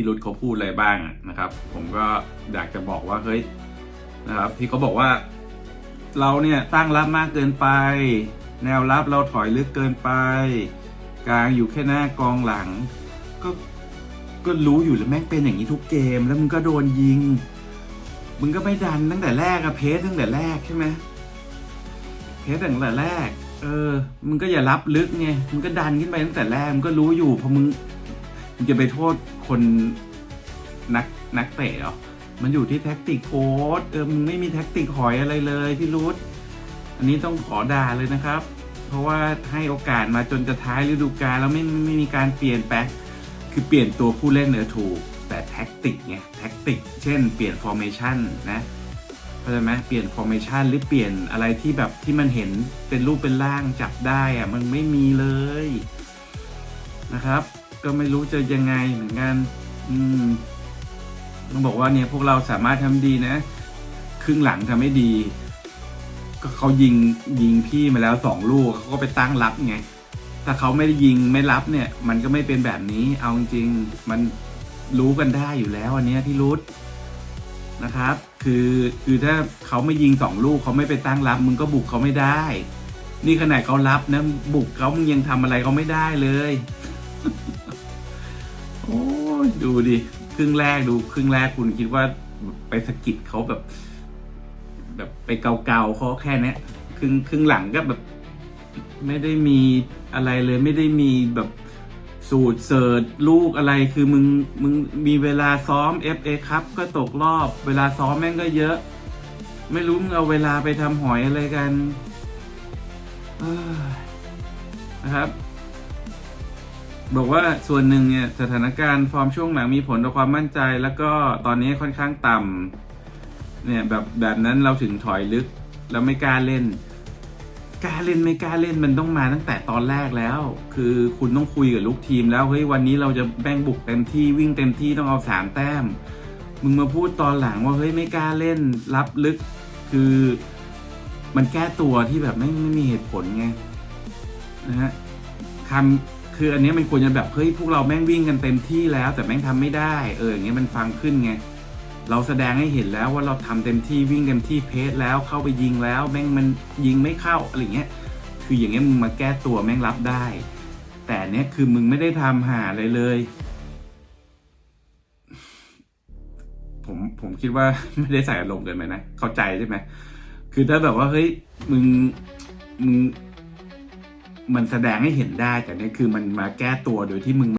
พี่รุธเขาพูดอะไรบ้างนะครับ ผมก็อยากจะบอกว่าเฮ้ยนะครับที่เขาบอกว่า เราเนี่ยตั้งรับมากเกินไป แนวรับเราถอยลึกเกินไปกลางอยู่แค่หน้ากองหลัง ก็ก็รู้อยู่แล้วแม่งเป็นอย่างนี้ทุกเกม แล้วมึงก็โดนยิง มึงก็ไม่ดันตั้งแต่แรกอะเพสตั้งแต่แรกใช่ไหมเพสตั้งแต่แรก เออ มึงก็อย่ารับลึกไงมึงก็ดันขึ้นไปตั้งแต่แรกมึงก็รู้อยู่พอมึง มึงจะไปโทษคนนักนักเตะเหรอ มันอยู่ที่แท็กติกโค้ดเออมึงไม่มีแท็กติกหอยอะไรเลยพี่รุธอันนี้ต้องขอด่าเลยนะครับ เพราะว่าให้โอกาสมาจนจะท้ายฤดูกาลแล้วไม่ไม่มีการเปลี่ยนแปลงคือเปลี่ยนตัวผู้เล่นเนอถูก แต่แท็กติกไงแท็กติก เช่น เปลี่ยนฟอร์เมชันนะเข้าใจไหมเปลี่ยนฟอร์เมชันหรือเปลี่ยนอะไรที่แบบที่มันเห็นเป็นรูปเป็นร่างจับได้อะมันไม่มีเลยนะครับ ก็ไม่รู้จะยังไงเหมือนกัน อืมต้องบอกว่าเนี่ยพวกเราสามารถทำดีนะ ครึ่งหลังทำไม่ดี ก็เขายิงยิงพี่มาแล้วสองลูกเขาก็ไปตั้งรับไงถ้าเขาไม่ได้ยิงไม่รับเนี่ย มันก็ไม่เป็นแบบนี้ เอาจริงมันรู้กันได้อยู่แล้วอันนี้ยพี่รุธนะครับ คือคือถ้าเขาไม่ยิงสองลูกเขาไม่ไปตั้งรับ มึงก็บุกเขาไม่ได้ นี่ขนาดเขารับนะบุกเขามึงยังทำอะไรเขาไม่ได้เลย โอ้ยดูดิครึ่งแรกดูครึ่งแรกคุณคิดว่าไปสะกิดเขาแบบ แบบไปเกาๆเขาแค่เนี้ยครึ่งครึ่งหลังก็แบบ ไม่ได้มีอะไรเลยไม่ได้มีแบบสูตรเสิร์ชลูกอะไรคือมึงมึงมีเวลาซ้อม FA ครับก็ตกรอบ เวลาซ้อมแม่งก็เยอะ ไม่รู้มึงเอาเวลาไปทำหอยอะไรกันนะครับ บอกว่าส่วนหนึ่งเนี่ยสถานการณ์ฟอร์มช่วงหลังมีผลต่อความมั่นใจ แล้วก็ตอนนี้ค่อนข้างต่ำเนี่ยแบบแบบนั้นเราถึงถอยลึกแล้วไม่กล้าเล่นกล้าเล่นไม่กล้าเล่นมันต้องมาตั้งแต่ตอนแรกแล้ว คือคุณต้องคุยกับลูกทีมแล้วเฮ้ยวันนี้เราจะแบ่งบุกเต็มที่วิ่งเต็มที่ต้องเอาสามแต้ม มึงมาพูดตอนหลังว่าเฮ้ยไม่กล้าเล่นรับลึก คือมันแก้ตัวที่แบบไม่ไม่มีเหตุผลไงนะฮะคำ คืออันนี้มันควรจะแบบเฮ้ยพวกเราแม่งวิ่งกันเต็มที่แล้ว แต่แม่งทำไม่ได้ เอออย่างเงี้ยมันฟังขึ้นไงเราแสดงให้เห็นแล้วว่าเราทำเต็มที่วิ่งเต็มที่เพสแล้วเข้าไปยิงแล้ว แม่งมันยิงไม่เข้าอะไรเงี้ยคืออย่างเงี้ยมึงมาแก้ตัวแม่งรับได้ แต่เนี้ยคือมึงไม่ได้ทำหาอะไรเลย ผมผมคิดว่าไม่ได้ใส่อารมณ์เกินไปนะ เข้าใจใช่ไหมคือถ้าแบบว่าเฮ้ยมึงมึง มันแสดงให้เห็นได้แต่นี่คือมันมาแก้ตัวโดยที่มึง